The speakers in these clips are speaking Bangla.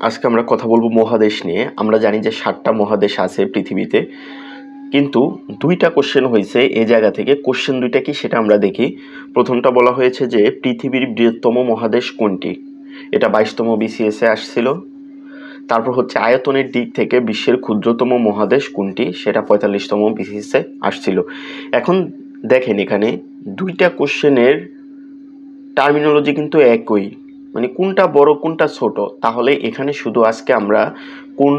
আজকে আমরা কথা বলব মহাদেশ নিয়ে। আমরা জানি যে সাতটা মহাদেশ আছে পৃথিবীতে। কিন্তু দুইটা কোশ্চেন হয়েছে এই জায়গা থেকে। কোশ্চেন দুইটা কি সেটা আমরা দেখি। প্রথমটা বলা হয়েছে যে পৃথিবীর বৃহত্তম মহাদেশ কোনটি? এটা বাইশতম বিসিএসে আসছিল। তারপর হচ্ছে আয়তনের দিক থেকে বিশ্বের ক্ষুদ্রতম মহাদেশ কোনটি? সেটা পঁয়তাল্লিশতম বিসিএসে আসছিল। এখন দেখেন এখানে দুইটা কোশ্চেনের টার্মিনোলজি কিন্তু একই। মানে কোনটা বড়, কোনটা ছোট, তাহলে এখানে শুধু আজকে আমরা কোন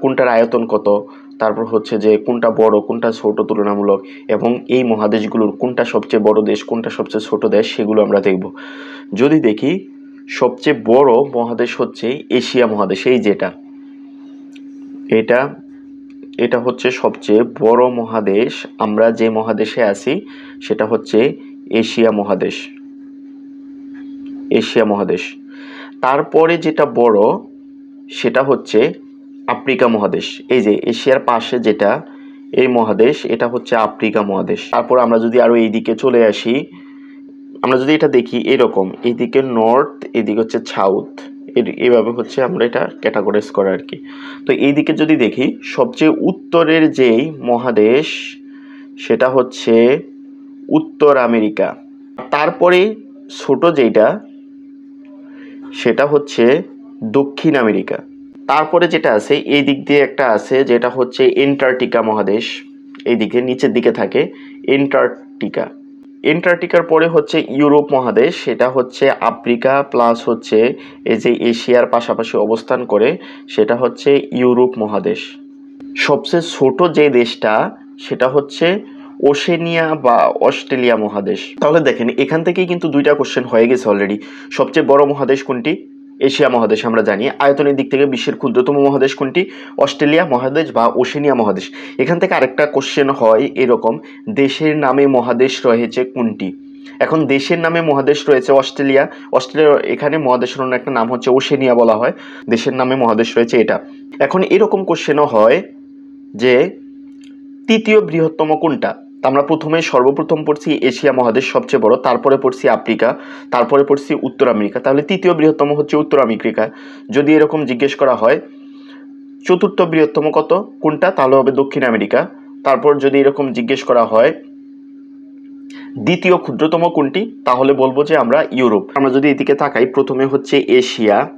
কোনটার আয়তন কত, তারপর হচ্ছে যে কোনটা বড়, কোনটা ছোট তুলনামূলক, এবং এই মহাদেশগুলোর কোনটা সবচেয়ে বড় দেশ, কোনটা সবচেয়ে ছোট দেশ, সেগুলো আমরা দেখব। যদি দেখি, সবচেয়ে বড় মহাদেশ হচ্ছে এশিয়া মহাদেশ, এই যেটা। এটা এটা হচ্ছে সবচেয়ে বড় মহাদেশ, আমরা যে মহাদেশে আছি, সেটা হচ্ছে এশিয়া মহাদেশ। এশিয়া মহাদেশ। তারপরে যেটা বড়, সেটা হচ্ছে আফ্রিকা মহাদেশ। এই যে এশিয়ার পাশে যেটা, এই মহাদেশ, এটা হচ্ছে আফ্রিকা মহাদেশ। তারপর আমরা যদি আরও এইদিকে চলে আসি, আমরা যদি এটা দেখি এরকম, এইদিকে নর্থ এদিকে হচ্ছে সাউথ এভাবে হচ্ছে আমরা এটা ক্যাটাগরাইজ করা আর কি। তো এইদিকে যদি দেখি, সবচেয়ে উত্তরের যেই মহাদেশ, সেটা হচ্ছে উত্তর আমেরিকা। তারপরে ছোট যেটা সেটা হচ্ছে দক্ষিণ আমেরিকা। তারপরে যেটা আছে, এই দিক দিয়ে একটা আছে, যেটা হচ্ছে এন্টার্কটিকা মহাদেশ। এইদিকে নিচের দিকে থাকে এন্টার্কটিকা। এন্টার্কটিকার পরে হচ্ছে ইউরোপ মহাদেশ, সেটা হচ্ছে আফ্রিকা, প্লাস হচ্ছে এই যে এশিয়ার পাশাপাশি অবস্থান করে, সেটা হচ্ছে ইউরোপ মহাদেশ। সবচেয়ে ছোট যে দেশটা, সেটা হচ্ছে ওশেনিয়া বা অস্ট্রেলিয়া মহাদেশ। তাহলে দেখেন, এখান থেকেই কিন্তু দুইটা কোশ্চেন হয়ে গেছে অলরেডি সবচেয়ে বড় মহাদেশ কোনটি? এশিয়া মহাদেশ আমরা জানি। আয়তনের দিক থেকে বিশ্বের ক্ষুদ্রতম মহাদেশ কোনটি? অস্ট্রেলিয়া মহাদেশ বা ওশেনিয়া মহাদেশ। এখান থেকে আরেকটা কোশ্চেন হয় এরকম, দেশের নামে মহাদেশ রয়েছে কোনটি? এখন দেশের নামে মহাদেশ রয়েছে অস্ট্রেলিয়া। অস্ট্রেলিয়া এখানে মহাদেশের অন্য একটা নাম হচ্ছে ওশেনিয়া বলা হয়। দেশের নামে মহাদেশ রয়েছে এটা। এখন এরকম কোশ্চেনও হয় যে, তৃতীয় বৃহত্তম কোনটা? আমরা প্রথমে সর্বপ্রথম পড়ছি এশিয়া মহাদেশ সবচেয়ে বড়, তারপরে পড়ছি আফ্রিকা, তারপরে পড়ছি উত্তর আমেরিকা। তাহলে তৃতীয় বৃহত্তম হচ্ছে উত্তর আমেরিকা। যদি এরকম জিজ্ঞেস করা হয়, চতুর্থ বৃহত্তম কত? কোনটা? তাহলে হবে দক্ষিণ আমেরিকা। তারপর যদি এরকম জিজ্ঞেস করা হয়, দ্বিতীয় ক্ষুদ্রতম কোনটি? তাহলে বলব যে আমরা ইউরোপ। আমরা যদি এদিকে তাকাই, প্রথমে হচ্ছে এশিয়া।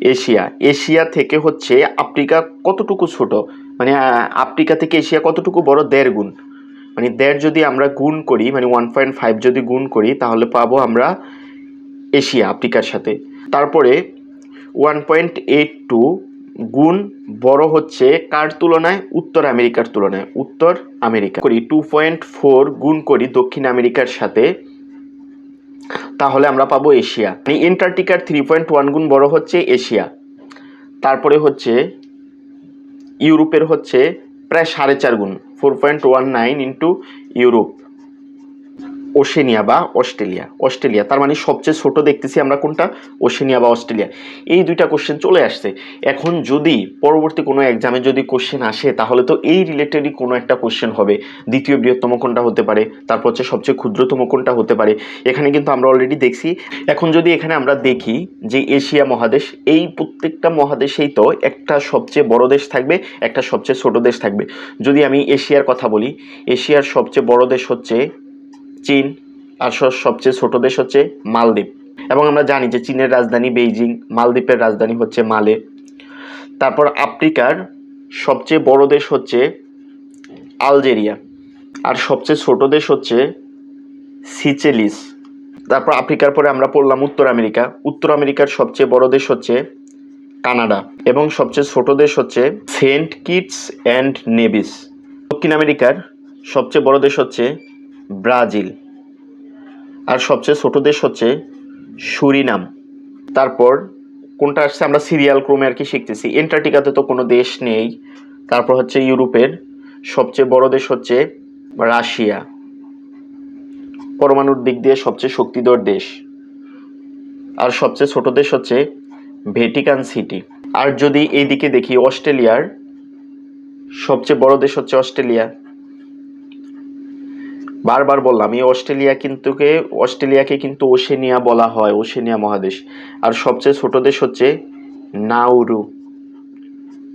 এশিয়া। এশিয়া থেকে হচ্ছে আফ্রিকা কতটুকু ছোট? মানে আফ্রিকা থেকে এশিয়া কতটুকু বড়? দেড় গুণ। মানে দেড় যদি আমরা গুণ করি মানে ওয়ান পয়েন্ট ফাইভ যদি গুণ করি, তাহলে পাবো আমরা এশিয়া, আফ্রিকার সাথে। তারপরে, ওয়ান পয়েন্ট এইট টু গুণ বড় হচ্ছে কার তুলনায়? উত্তর আমেরিকার তুলনায়। উত্তর আমেরিকা। করি টু পয়েন্ট ফোর গুণ করি দক্ষিণ আমেরিকার সাথে, তাহলে আমরা পাবো এশিয়া। মানে এন্টার্কটিকার থ্রি পয়েন্ট ওয়ান গুণ বড় হচ্ছে এশিয়া। তারপরে হচ্ছে ইউরোপের হচ্ছে প্রায় সাড়ে চার গুণ four point one nine into Europe Oceania বা অস্ট্রেলিয়া। অস্ট্রেলিয়া, তার মানে সবচেয়ে ছোট দেখতেছি আমরা কোনটা? ওশেনিয়া বা অস্ট্রেলিয়া। এই দুইটা কোশ্চেন চলে আসছে। এখন যদি পরবর্তী কোনো এক্সামে যদি কোশ্চেন আসে, তাহলে তো এই রিলেটেডই কোনো একটা কোশ্চেন হবে। দ্বিতীয় বৃহত্তম কোনটা হতে পারে? তারপর হচ্ছে সবচেয়ে ক্ষুদ্রতম কোনটা হতে পারে? এখানে কিন্তু আমরা অলরেডি দেখছি। এখন যদি এখানে আমরা দেখি যে এশিয়া মহাদেশ, এই প্রত্যেকটা মহাদেশেই তো একটা সবচেয়ে বড় দেশ থাকবে, একটা সবচেয়ে ছোট দেশ থাকবে। যদি আমি এশিয়ার কথা বলি, এশিয়ার সবচেয়ে বড় দেশ হচ্ছে চীন আর সবচেয়ে ছোট দেশ হচ্ছে মালদ্বীপ। এবং আমরা জানি যে চীনের রাজধানী বেইজিং, মালদ্বীপের রাজধানী হচ্ছে মালে। তারপর আফ্রিকার সবচেয়ে বড় দেশ হচ্ছে আলজেরিয়া। আর সবচেয়ে ছোট দেশ হচ্ছে সিচেলিস। তারপর আফ্রিকার পরে আমরা পড়লাম উত্তর আমেরিকা। উত্তর আমেরিকার সবচেয়ে বড় দেশ হচ্ছে কানাডা। এবং সবচেয়ে ছোট দেশ হচ্ছে সেন্ট কিটস অ্যান্ড নেভিস। দক্ষিণ আমেরিকার সবচেয়ে বড় দেশ হচ্ছে ব্রাজিল। আর সবচেয়ে ছোট দেশ হচ্ছে সুরিনাম। তারপর কোনটা আসছে? আমরা সিরিয়াল ক্রমে আর কি শিখতেছি। এন্টার্কটিকাতে তো কোনো দেশ নেই। তারপর হচ্ছে ইউরোপের সবচেয়ে বড় দেশ হচ্ছে রাশিয়া। পরমাণুর দিক দিয়ে সবচেয়ে শক্তিধর দেশ। আর সবচেয়ে ছোট দেশ হচ্ছে ভেটিকান সিটি। আর যদি এইদিকে দেখি, অস্ট্রেলিয়ার সবচেয়ে বড় দেশ হচ্ছে অস্ট্রেলিয়া। বারবার বললাম, এই অস্ট্রেলিয়া কিন্তু অস্ট্রেলিয়াকে কিন্তু ওশেনিয়া বলা হয়, ওশেনিয়া মহাদেশ। আর সবচেয়ে ছোট দেশ হচ্ছে নাউরু।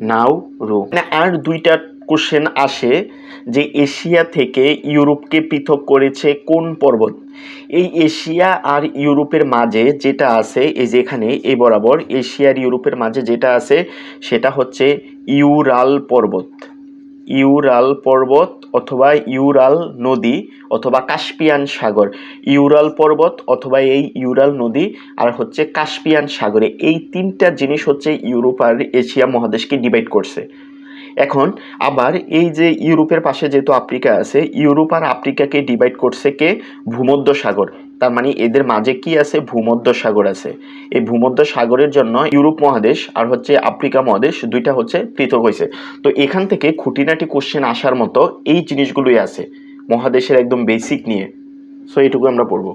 নাউরু। আর দুইটা কোশ্চেন আসে যে এশিয়া থেকে ইউরোপকে পৃথক করেছে কোন পর্বত? এই এশিয়া আর ইউরোপের মাঝে যেটা আছে, এই যে এখানে, এই বরাবর এশিয়া আর ইউরোপের মাঝে যেটা আছে, সেটা হচ্ছে ইউরাল পর্বত। ইউরাল পর্বত অথবা ইউরাল নদী অথবা কাস্পিয়ান সাগর। ইউরাল পর্বত অথবা এই ইউরাল নদী আর হচ্ছে কাস্পিয়ান সাগরে। এই তিনটা জিনিস হচ্ছে ইউরোপ আর এশিয়া মহাদেশকে ডিভাইড করছে। এখন আবার এই যে ইউরোপের পাশে যেহেতু আফ্রিকা আছে, ইউরোপ আর আফ্রিকাকে ডিভাইড করছে কে? ভূমধ্য সাগর তার মানে এদের মাঝে কি আছে? ভূমধ্য সাগর আছে। এই ভূমধ্য সাগরের জন্য ইউরোপ মহাদেশ আর হচ্ছে আফ্রিকা মহাদেশ দুইটা হচ্ছে পৃথক হয়েছে তো এখান থেকে খুঁটিনাটি কোশ্চেন আসার মতো এই জিনিসগুলোই আছে। মহাদেশের একদম বেসিক নিয়ে। সো এইটুকু আমরা পড়ব।